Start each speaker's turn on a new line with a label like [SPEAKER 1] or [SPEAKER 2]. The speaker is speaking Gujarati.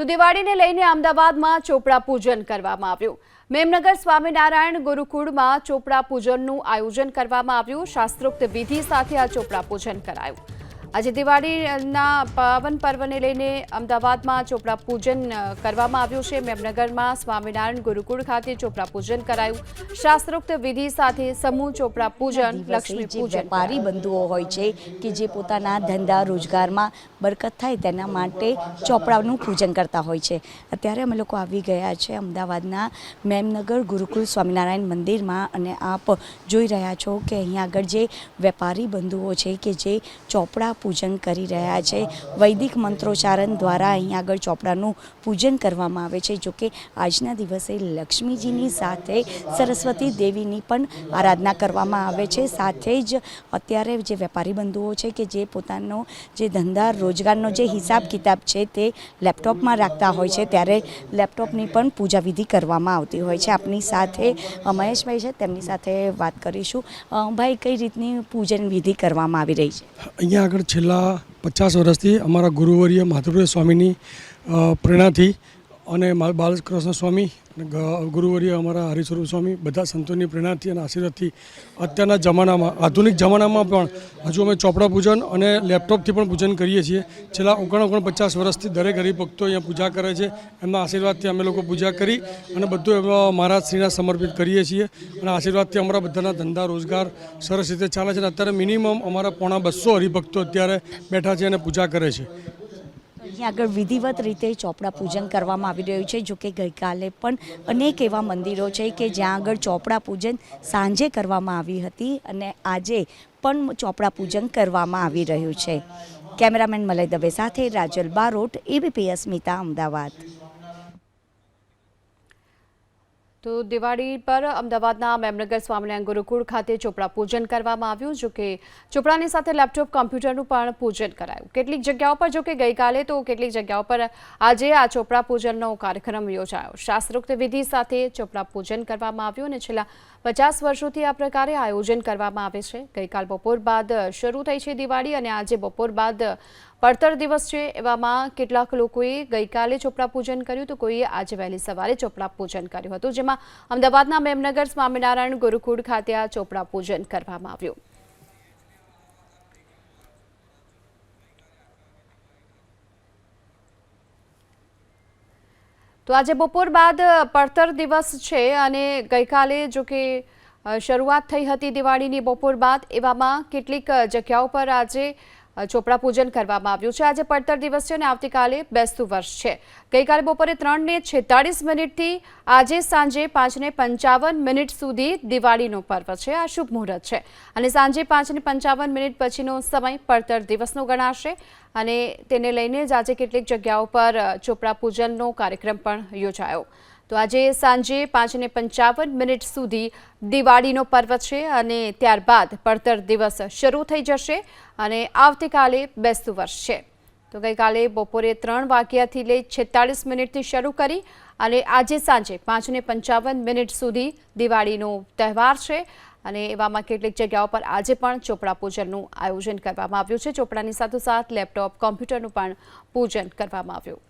[SPEAKER 1] તો દિવાળીને લઈને અમદાવાદમાં ચોપડા પૂજન કરવામાં આવ્યું. મેમનગર સ્વામિનારાયણ ગુરુકુળમાં ચોપડા પૂજનનું આયોજન કરવામાં આવ્યું. શાસ્ત્રોક્ત વિધિ સાથે આ ચોપડા પૂજન કરાયું. આજે દિવાળીના પાવન પર્વને લઈને અમદાવાદમાં ચોપડા પૂજન કરવામાં આવ્યું છે. મેમનગરમાં સ્વામિનારાયણ ગુરુકુળ ખાતે ચોપડા પૂજન કરાયું. શાસ્ત્રોક્ત વિધિ સાથે સમૂહ ચોપડા પૂજન લક્ષ્મી પૂજન
[SPEAKER 2] વેપારી બંધુઓ હોય છે કે જે પોતાના ધંધા રોજગારમાં બરકત થાય તેના માટે ચોપડાનું પૂજન કરતા હોય છે. અત્યારે અમે લોકો આવી ગયા છે અમદાવાદના મેમનગર ગુરુકુળ સ્વામિનારાયણ મંદિરમાં અને આપ જોઈ રહ્યા છો કે અહીંયા આગળ જે વેપારી બંધુઓ છે કે જે ચોપડા પૂજન કરી રહ્યા છે. વૈદિક મંત્રોચ્ચારણ દ્વારા અહીંયા આગળ ચોપડાનું પૂજન કરવામાં આવે છે. જોકે આજના દિવસે લક્ષ્મીજીની સાથે સરસ્વતી દેવીની પણ આરાધના કરવામાં આવે છે. સાથે જ અત્યારે જે વેપારી બંધુઓ છે કે જે પોતાનો જે ધંધા રોજગારનો જે હિસાબ કિતાબ છે તે લેપટોપમાં રાખતા હોય છે, ત્યારે લેપટોપની પણ પૂજા વિધિ કરવામાં આવતી હોય છે. આપની સાથે મહેશભાઈ છે, તેમની સાથે વાત કરીશું. ભાઈ, કઈ રીતની પૂજન વિધિ કરવામાં આવી રહી છે?
[SPEAKER 3] અહીંયા આગળ છેલ્લા પચાસ વર્ષથી અમારા ગુરુવર્ય માધવપ્રિય સ્વામીની પ્રેરણાથી અને મા- બાલકૃષ્ણ સ્વામી ગુરુવર્ય અમારા હરિસ્વરૂપ સ્વામી બધા સંતોની પ્રેરણાથી અને આશીર્વાદથી અત્યારના જમાનામાં, આધુનિક જમાનામાં પણ હજુ અમે ચોપડા પૂજન અને લેપટોપથી પણ પૂજન કરીએ છીએ. છેલ્લા ઓગણ ઓગણ પચાસ વર્ષથી દરેક હરિભક્તો અહીંયા પૂજા કરે છે. એમના આશીર્વાદથી અમે લોકો પૂજા કરી અને બધું એમાં મહારાજ શ્રીના સમર્પિત કરીએ છીએ અને આશીર્વાદથી અમારા બધાના ધંધા રોજગાર સરસ રીતે ચાલે છે અને અત્યારે મિનિમમ અમારા પોણા બસો હરિભક્તો અત્યારે બેઠા છે અને પૂજા કરે છે.
[SPEAKER 2] અહીંયા આગળ વિધિવત રીતે ચોપડા પૂજન કરવામાં આવી રહ્યું છે, જો કે ગઈકાલે પણ અનેક એવા મંદિરો છે કે જ્યાં આગળ ચોપડા પૂજન સાંજે કરવામાં આવી હતી અને આજે પણ ચોપડા પૂજન કરવામાં આવી રહ્યું છે. કેમેરામેન મલય દવે સાથે રાજલ બારોટ એબીપીએસ મિતા અમદાવાદ.
[SPEAKER 1] તો દિવાળી પર અમદાવાદના મેમનગર સ્વામિનારાયણ ગુરુકુળ ખાતે ચોપડા પૂજન કરવામાં આવ્યું, જો કે ચોપડાની સાથે લેપટોપ, કમ્પ્યુટરનું પણ પૂજન કરાયું. કેટલીક જગ્યાઓ પર, જો કે ગઈકાલે તો કેટલીક જગ્યાઓ પર આજે આ ચોપડા પૂજનનો કાર્યક્રમ યોજાયો. શાસ્ત્રોક્ત વિધિ સાથે ચોપડા પૂજન કરવામાં આવ્યું અને છેલ્લા પચાસ વર્ષોથી આ પ્રકારે આયોજન કરવામાં આવે છે. ગઈકાલ બપોર બાદ શરૂ થઈ છે દિવાળી અને આજે બપોર બાદ પડતર દિવસ છે એવામાં કેટલાક લોકોએ ગઈકાલે ચોપડા પૂજન કર્યું તો કોઈએ આજે વહેલી સવારે ચોપડા પૂજન કર્યું હતું, જેમાં અમદાવાદના મેમનગર સ્વામિનારાયણ ગુરુકુળ ખાતે આ ચોપડા પૂજન કરવામાં આવ્યું. તો આજે બપોર બાદ પડતર દિવસ છે અને ગઈકાલે જો કે શરૂઆત થઈ હતી દિવાળીની બપોર બાદ, એવામાં કેટલીક જગ્યાઓ પર આજે ચોપડા પૂજન કરવામાં આવ્યું છે. આજે પડતર દિવસ છે અને આવતીકાલે બેસતું વર્ષ છે. ગઈકાલે બપોરે ત્રણને છેતાળીસ મિનિટથી, આજે સાંજે પાંચને પંચાવન મિનિટ સુધી દિવાળીનો પર્વ છે. આ શુભ મુહૂર્ત છે. અને સાંજે પાંચને પંચાવન મિનિટ પછીનો સમય પડતર દિવસનો ગણાશે. અને તેને લઈને જ આજે કેટલીક જગ્યાઓ પર ચોપડા પૂજનનો કાર્યક્રમ પણ યોજાયો. તો આજે સાંજે પાંચને પંચાવન મિનિટ સુધી દિવાળીનો પર્વ છે અને ત્યારબાદ પડતર દિવસ શરૂ થઈ જશે અને આવતીકાલે બેસતું વર્ષ છે. તો ગઈકાલે બપોરે ત્રણ વાગ્યાથી લઈ છેતાળીસ મિનિટથી શરૂ કરી અને આજે સાંજે પાંચને પંચાવન મિનિટ સુધી દિવાળીનો તહેવાર છે અને એવામાં કેટલીક જગ્યાઓ પર આજે પણ ચોપડા પૂજનનું આયોજન કરવામાં આવ્યું છે. ચોપડાની સાથોસાથ લેપટોપ, કોમ્પ્યુટરનું પણ પૂજન કરવામાં આવ્યું.